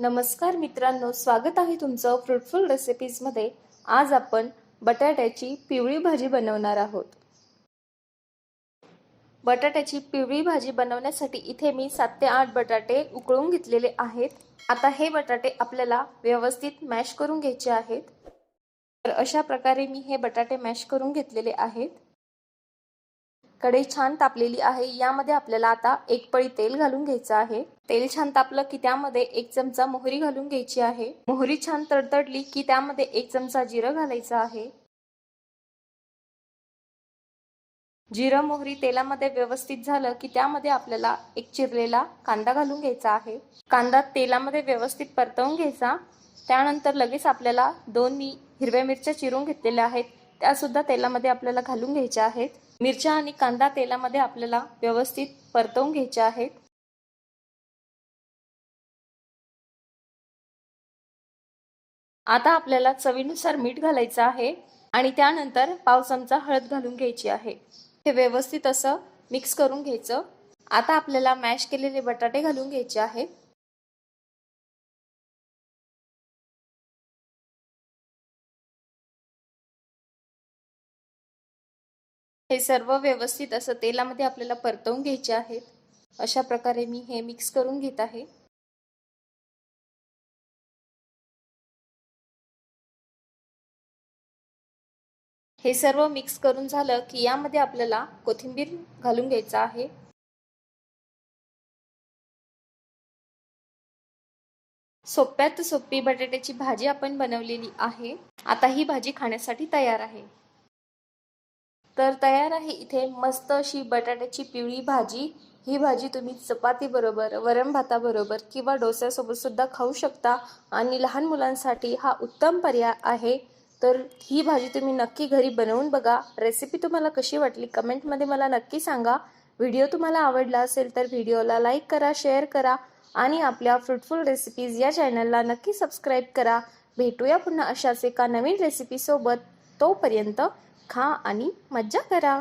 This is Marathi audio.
नमस्कार मित्रांनो स्वागत आहे तुमचं फ्रुटफुल रेसिपीजमध्ये आज आपण बटाट्याची पिवळी भाजी बनवणार आहोत. बटाट्याची पिवळी भाजी बनवण्यासाठी इथे मी सात ते आठ बटाटे उकळून घेतलेले आहेत. आता हे बटाटे आपल्याला व्यवस्थित मॅश करून घ्यायचे आहेत. तर अशा प्रकारे मी हे बटाटे मॅश करून घेतलेले आहेत. कढई छान तापलेली आहे. यामध्ये आपल्याला आता एक पळी तेल घालून घ्यायचं आहे. तेल छान तापलं की त्यामध्ये एक चमचा मोहरी घालून घ्यायची आहे. मोहरी छान तडतडली की त्यामध्ये एक चमचा जिरं घालायचं आहे. जिरं मोहरी तेलामध्ये व्यवस्थित झालं की त्यामध्ये आपल्याला एक चिरलेला कांदा घालून घ्यायचा आहे. कांदा तेलामध्ये व्यवस्थित परतवून घ्यायचा. त्यानंतर लगेच आपल्याला दोन मी हिरव्या मिरच्या चिरून घेतलेल्या आहेत. त्या सुद्धा तेलामध्ये आपल्याला घालून घ्यायच्या आहेत. मिरच्या आणि कांदा तेलामध्ये आपल्याला व्यवस्थित परतवून घ्यायच्या आहेत. आता आपल्याला चवीनुसार मीठ घालायचं आहे आणि त्यानंतर पाव चमचा हळद घालून घ्यायची आहे. हे व्यवस्थित असं मिक्स करून घ्यायचं. आता आपल्याला मॅश केलेले बटाटे घालून घ्यायचे आहेत. हे सर्व व्यवस्थित असं तेलामध्ये आपल्याला परतवून घ्यायचे आहेत. अशा प्रकारे मी हे मिक्स करून घेत आहे. हे सर्व मिक्स करून झालं की यामध्ये आपल्याला कोथिंबीर घालून घ्यायचं आहे. सोप्यात सोपी बटाट्याची भाजी आपण बनवलेली आहे. आता ही भाजी खाण्यासाठी तयार आहे. तर तयार आहे. इथे मस्त अशी बटाट्याची पिवळी भाजी. ही भाजी तुम्ही चपातीबरोबर वरण भाताबरोबर किंवा डोस्यासोबत सुद्धा खाऊ शकता आणि लहान मुलांसाठी हा उत्तम पर्याय आहे. तर ही भाजी तुम्ही नक्की घरी बनवून बघा. रेसिपी तुम्हाला कशी वाटली कमेंटमध्ये मला नक्की सांगा. व्हिडिओ तुम्हाला आवडला असेल तर व्हिडिओला लाईक करा शेअर करा आणि आपल्या फ्रुटफुल रेसिपीज या चॅनलला नक्की सबस्क्राईब करा. भेटूया पुन्हा अशाच एका नवीन रेसिपीसोबत तोपर्यंत खा आणि मज्जा करा.